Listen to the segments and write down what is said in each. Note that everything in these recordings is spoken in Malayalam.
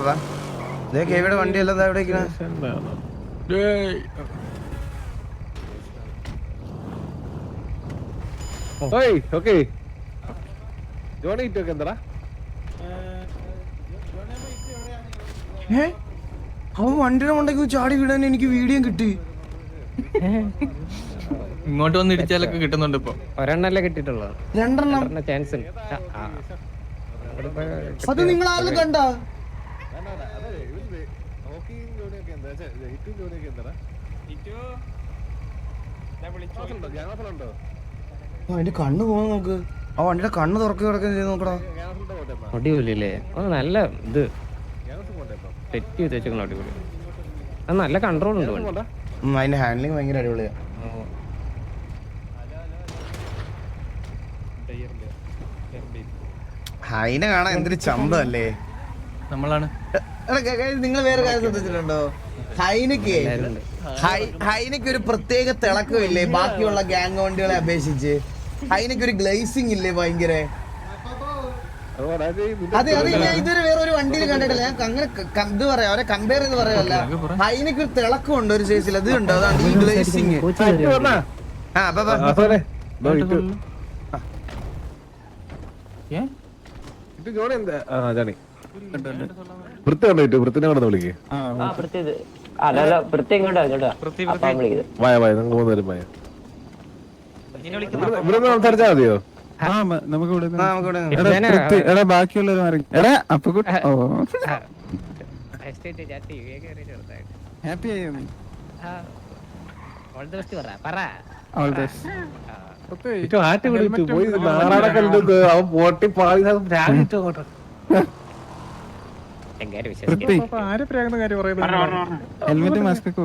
പറ ഇതേ വണ്ടി എവിടെ ജോണി ഇറ്റൊക്കെ എന്താടാ? ഏ? അവൻ വണ്ടിയുടെ മണ്ടയ്ക്ക് ചാടി വിടാൻ എനിക്ക് വീഡിയോ കിട്ടി. ഇങ്ങോട്ട് വന്ന് ഇടിച്ചാലൊക്കെ കിട്ടുന്നുണ്ട് ഇപ്പൊ. ഒരെണ്ണല്ലേ കിട്ടിയിട്ടുള്ളൂ. രണ്ടെണ്ണം. ചാൻസ് ഉണ്ട്. അത് നിങ്ങൾ ആരും കണ്ട? അതിന്റെ കണ്ണ് പോകാൻ നോക്ക്. ആ വണ്ടിയുടെ കണ്ണ് തുറക്കി കിടക്കുകയും ചെയ്ത് നോക്കടാ. അടിപൊളിയല്ലേ? അത് നല്ല ഇത്. തെറ്റി ചെയ്ത് അടിപൊളി. അത് നല്ല കൺട്രോൾ ഉണ്ട് അതിന്റെ ഹാൻഡ്ലിങ് ഭയങ്കര അടിപൊളിയാ. ഹൈനെ കാണാൻ എന്തൊരു ചന്തല്ലേ നമ്മളാണ്. നിങ്ങൾ വേറെ കാര്യം ശ്രദ്ധിച്ചിട്ടുണ്ടോ? ഹൈനക്ക് ഹൈനക്ക് ഒരു പ്രത്യേക തിളക്കം ഇല്ലേ ബാക്കിയുള്ള ഗ്യാങ് വണ്ടികളെ അപേക്ഷിച്ച്? ഹൈനക്ക് ഒരു ഗ്ലേസിംഗ് ഇല്ലേ ഭയങ്കര? അതെ അത് ഞാൻ ഇതുവരെ വേറെ ഒരു വണ്ടിയിൽ കണ്ടിട്ടില്ല. ഞാൻ അങ്ങനെ ഇത് പറയാം അവരെ കമ്പയർ ചെയ്ത് പറയല്ല ഹൈനക്ക് ഒരു തിളക്കം ഉണ്ട് ഒരു സൈസിൽ അത് ഉണ്ടോ അതാണ് ഈ ഗ്ലേസിംഗ്? ആ അപ്പൊ. ഏ? ഇറ്റ് ജോണി എന്താ? ആ ജോണി വൃത്തി കണ്ടോ ഇറ്റ് വൃത്തിനെ ആ വിളിക്കേ അതല്ല പ്രത്യേകം ഇങ്ങോട്ടാ ഇങ്ങോട്ടാ അപ്പാ വിളിക്കുന്നത് വായ വായ നിങ്ങൾ മൂന്നുപേരും വായ. ഇവിടെ നിന്ന് സംസാരിച്ചാൽ മതിയോ? ആ മ- നമുക്ക് ഇവിടെ ആ, നമുക്ക് ഇവിടെ നിന്ന്. എടാ പൃഥ്വി, എടാ ബാക്കിയുള്ളവർ മാറി. എടാ അപ്പൊ കുട്ടി ഓ. എസ്റ്റേറ്റ് ചാറ്റി വേഗം ചെറുതായിട്ട്. ഹാപ്പി ആയോ നീ? ഓൾ ദ ബെസ്റ്റ് പറ പറ. ഓൾ ദ ബെസ്റ്റ് ആറ്റ് അവൻ പോട്ടി ഹെൽമെറ്റ് മാസ്ക് ഒക്കെ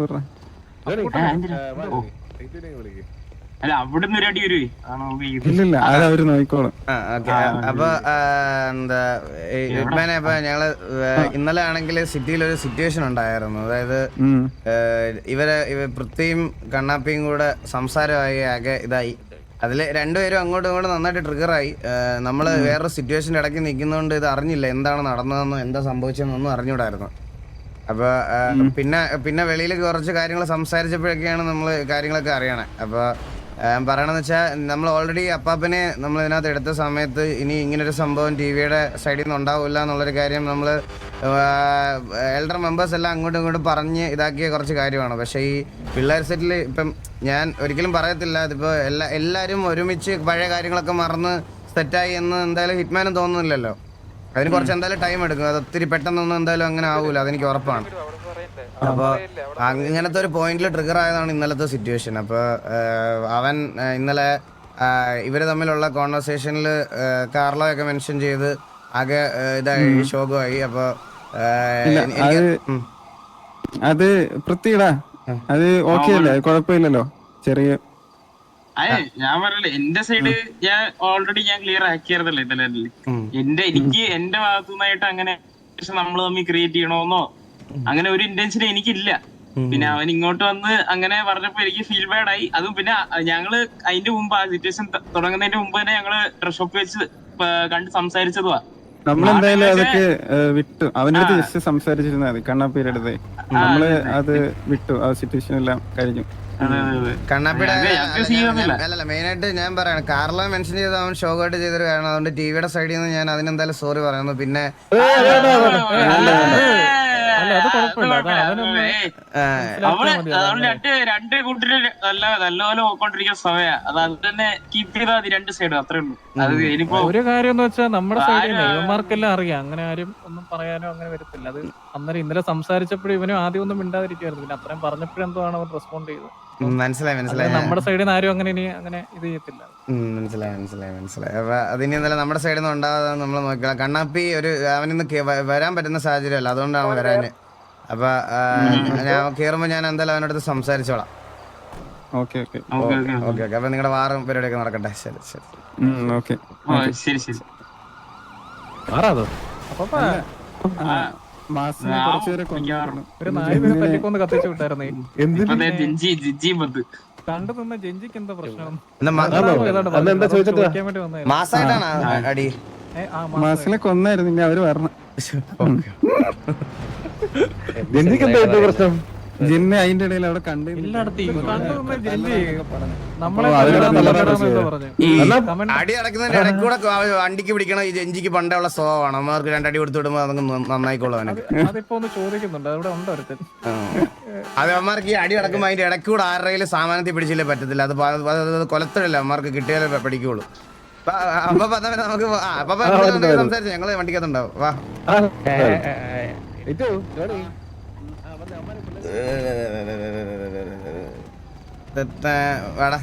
ഇല്ലില്ല നോക്കിക്കോളും. അപ്പൊ എന്താ ഇപ്പൊ ഞങ്ങൾ ഇന്നലെ ആണെങ്കിൽ സിറ്റിയിൽ ഒരു സിറ്റുവേഷൻ ഉണ്ടായിരുന്നു. അതായത് ഇവരെ ഇവ പൃഥ്വിയും കണ്ണാപ്പിയും കൂടെ സംസാരമായി ആകെ ഇതായി. അതിൽ രണ്ടുപേരും അങ്ങോട്ടും ഇങ്ങോട്ടും നന്നായിട്ട് ട്രിഗറായി നമ്മൾ വേറൊരു സിറ്റുവേഷന്റെ ഇടയ്ക്ക് നിൽക്കുന്നതുകൊണ്ട് ഇത് അറിഞ്ഞില്ല എന്താണ് നടന്നതെന്നോ എന്താ സംഭവിച്ചതെന്നൊന്നും അറിഞ്ഞൂടായിരുന്നു. അപ്പോൾ പിന്നെ പിന്നെ വെളിയിൽ കുറച്ച് കാര്യങ്ങൾ സംസാരിച്ചപ്പോഴൊക്കെയാണ് നമ്മൾ കാര്യങ്ങളൊക്കെ അറിയണേ. അപ്പോൾ പറയണമെന്ന് വെച്ചാൽ നമ്മൾ ഓൾറെഡി അപ്പാപ്പനെ നമ്മൾ ഇതിനകത്ത് എടുത്ത സമയത്ത് ഇനി ഇങ്ങനൊരു സംഭവം ടി വിയുടെ സൈഡിൽ നിന്ന് ഉണ്ടാവില്ല എന്നുള്ളൊരു കാര്യം നമ്മൾ എൽഡർ മെമ്പേഴ്സ് എല്ലാം അങ്ങോട്ടും ഇങ്ങോട്ടും പറഞ്ഞ് ഇതാക്കിയ കുറച്ച് കാര്യമാണ്. പക്ഷേ ഈ പിള്ളേർ സെറ്റിൽ ഇപ്പം ഞാൻ ഒരിക്കലും പറയത്തില്ല. അതിപ്പോൾ എല്ലാ എല്ലാവരും ഒരുമിച്ച് പഴയ കാര്യങ്ങളൊക്കെ മറന്ന് സെറ്റായി എന്ന് എന്തായാലും ഹിറ്റ്മാനും തോന്നുന്നില്ലല്ലോ. അതിന് കുറച്ച് എന്തായാലും ടൈം എടുക്കും. അത് ഒത്തിരി പെട്ടെന്നൊന്നും എന്തായാലും അങ്ങനെ ആവൂല. അതെനിക്ക് ഉറപ്പാണ്. അപ്പോൾ അങ്ങനത്തെ ഒരു പോയിന്റിൽ ട്രിഗർ ആയതാണ് ഇന്നലത്തെ സിറ്റുവേഷൻ അപ്പോൾ അവൻ ഇന്നലെ ഇവർ തമ്മിലുള്ള കോൺവെർസേഷനിൽ കാർലോ ഒക്കെ മെൻഷൻ ചെയ്ത് ആകെ ഇതായി ശോകമായി. അപ്പോൾ അത് പ്രത്യേകടാ അത് പൃഥ്വിടാ അത് ഓക്കെ അല്ലേ കുഴപ്പമില്ലല്ലോ. ചെറിയ ഞാൻ പറയല്ലേ എന്റെ സൈഡ് ഞാൻ ഓൾറെഡി ഞാൻ ക്ലിയർ ആക്കിയായിരുന്നല്ലോ ഇന്നലെ. എന്റെ എനിക്ക് എന്റെ ഭാഗത്തു നിന്നായിട്ട് അങ്ങനെ നമ്മൾ തമ്മിൽ ക്രിയേറ്റ് ചെയ്യണോന്നോ? അങ്ങനെ ഒരു ഇന്റൻഷൻ എനിക്കില്ല. പിന്നെ അവൻ ഇങ്ങോട്ട് വന്ന് അങ്ങനെ പറഞ്ഞപ്പോ എനിക്ക് ഫീൽ ബാഡ് ആയി. അതും പിന്നെ ഞങ്ങൾ അതിന്റെ മുമ്പ് ആ സിറ്റുവേഷൻ തുടങ്ങുന്നതിന്റെ മുമ്പ് തന്നെ ഞങ്ങൾ ഡ്രസ് ഷോപ്പ് വെച്ച് കണ്ട് സംസാരിച്ചതുവാ. നമ്മളെന്തായാലും അതൊക്കെ വിട്ടു. അവന്റെ അടുത്ത് ജസ്റ്റ് സംസാരിച്ചിരുന്നാ മതി. കണ്ണാപ്പിയുടെ അടുത്ത് നമ്മൾ അത് വിട്ടു. ആ സിറ്റുവേഷൻ എല്ലാം കഴിഞ്ഞു. കണ്ണാപ്പിയുടെ. അല്ലല്ല മെയിൻ ആയിട്ട് ഞാൻ പറയാണ് കാർലോ മെൻഷൻ ചെയ്ത് അവൻ ഷോകായിട്ട് ചെയ്തൊരു കാരണം അതുകൊണ്ട് ടിവിയുടെ സൈഡിൽ നിന്ന് ഞാൻ അതിനെന്തായാലും സോറി പറയുന്നു. പിന്നെ രണ്ട് നല്ല നല്ലപോലെ പോയിക്കൊണ്ടിരിക്കുന്ന സമയ. അത് അത് തന്നെ കീപ്പ് ചെയ്താൽ മതി രണ്ട് സൈഡും അത്രേ ഉള്ളൂ. അത് ഇനിയിപ്പോ ഒരു കാര്യം എന്ന് വെച്ചാൽ നമ്മുടെ സൈഡിൽ? ഇവന്മാർക്കെല്ലാം അറിയാം. അങ്ങനെ ആരും ഒന്നും പറയാനോ അങ്ങനെ വരത്തില്ല. അത് അന്നേരം ഇന്നലെ സംസാരിച്ചപ്പോഴും ഇവനും ആദ്യം ഒന്നും മിണ്ടാതിരിക്കുവായിരുന്നു. പിന്നെ അത്രയും പറഞ്ഞപ്പോഴും എന്തോ ആണ് അവൻ റെസ്പോണ്ട് ചെയ്തത്. മനസ്സിലായി മനസ്സിലായി. നമ്മുടെ സൈഡിൽ നിന്ന് ആരും അങ്ങനെ ഇനി അങ്ങനെ ഇത് ചെയ്യത്തില്ല. മനസ്സിലായി മനസ്സിലായി മനസ്സിലായി. അപ്പൊ അതിനി ഇന്നലെ നമ്മുടെ സൈഡിൽ നിന്ന് ഉണ്ടാകാതെ നമ്മൾ നോക്കുക കണ്ണാപ്പി ഒരു അവനിന്ന് വരാൻ പറ്റുന്ന സാഹചര്യമല്ല. അതുകൊണ്ടാണ് വരാന് അപ്പൊ ഞാൻ കയറുമ്പോ ഞാൻ എന്തായാലും അവനടുത്ത് സംസാരിച്ചോളാം. Okay okay. Okay okay. Okay okay. അപ്പൊ നിങ്ങളുടെ വാറും പരിപാടിയൊക്കെ നടക്കട്ടെ. ശരി ശരി. ഓക്കെ. ശരി ശരി. അപ്പൊ ഒരു നാല് പേരെ കത്തിച്ചു വിട്ടായിരുന്നു. കണ്ടു നിന്ന ജെഞ്ചിക്ക് എന്താ പ്രശ്നം? മാസിനെ കൊന്നായിരുന്നു അവർ പറഞ്ഞു ജെഞ്ചിക്ക് എന്താ പ്രശ്നം? ജിന്നെ അതിന്റെ ഇടയിൽ അവിടെ കണ്ടു എല്ലായിടത്തും. അടി അടക്കുന്നതിന്റെ വണ്ടിക്ക് പിടിക്കണം ഈ ജെഞ്ചിക്ക് പണ്ടേ ഉള്ള സ്വഭാവമാണ് അമ്മമാർക്ക് രണ്ടടി കൊടുത്തു വിടുമ്പോ അതങ്ങ് നന്ന- അവനൊക്കെ അതിപ്പോ ഒന്ന് ചോദിക്കുന്നുണ്ട് അവിടെ ഉണ്ട് ഒരുത്തൻ. അത് അമ്മമാർക്ക് ഈ അടി അടക്കുമ്പോ അതിന്റെ ഇടയ്ക്ക് കൂടെ ആരുടെയും സാമാനത്തിൽ പിടിച്ചില്ലേ പറ്റത്തില്ല അത് പ- അത് അത് കൊലത്തില്ല അമ്മമാർക്ക് കിട്ടിയാലേ പഠിക്കുള്ളൂ അപ്പൊ നമുക്ക് അപ്പൊ. സംസാരിച്ചു ഞങ്ങൾ വണ്ടിക്കകത്തുണ്ടാവും വാ ആ, ഏ, ഏ, ഏ, ഇറ്റു, ജോണി. തെറ്റാ, വാടാ.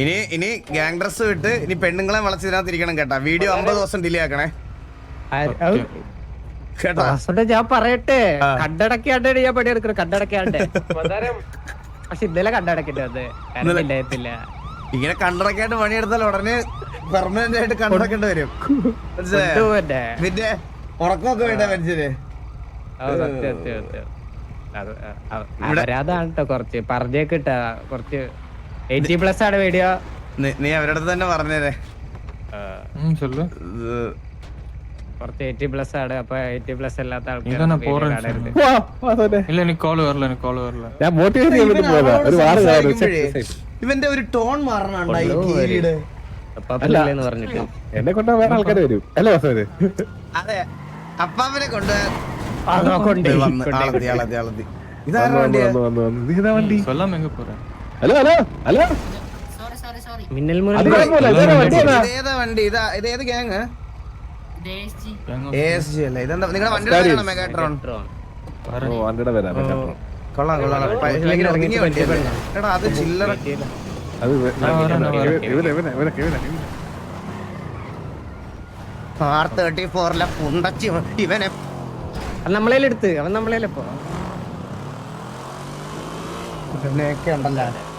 ഇനി ഇനി ഗാങ് ഡ്രസ് വിട്ട് ഇനി പെണ്ണുങ്ങളെ വളച്ചതിനകത്ത് ഇരിക്കണം കേട്ടാ. വീഡിയോ അമ്പത് ദിവസം ഡിലേ ആക്കണേ. ഞാൻ പറയട്ടെ. കണ്ടടക്കാണ്ട് ഞാൻ പണിയെടുക്കണം കണ്ടടക്കാണ്ട് പക്ഷെ ഇന്നലെ കണ്ടടക്കിട്ട് അത് കാരണം ഇല്ലായത്തില്ല ഇങ്ങനെ കണ്ടടക്കായിട്ട് പണിയെടുത്താൽ ഉടനെ പെർമനന്റ് ആയിട്ട് കണ്ടടക്കേണ്ടി വരും. പിന്നെ ഉറക്കമൊക്കെ വേണ്ട മനുഷ്യന്? അതാണ് കേട്ടോ കൊറച്ച്. പറഞ്ഞേക്ക് കുറച്ച് കൊറച്ച് എയ്റ്റി പ്ലസ് ആണ് വീഡിയോ നീ അവരുടെ തന്നെ പറഞ്ഞേരേ. കുറച്ച് എയ്റ്റി പ്ലസ് ആണ്. അപ്പൊ എയ്റ്റി പ്ലസ് അല്ലാത്ത ആൾക്കാർ ഇവന്റെ ഒരു ടോൺ മാറണുണ്ടായി എന്നെ കൊണ്ട വേറെ ആൾക്കാർ വരും. അല്ലേ അതെ അപ്പാപ്പനെ കൊണ്ട് hello hello hello. Minnal Murali. ഇത് ഏതാ വണ്ടി? ഇത് ഏത് ഗ്യാങ് നമ്മളെടുത്ത് അവൻ നമ്മളെ എടുത്ത് അവൻ ഉണ്ടല്ലോ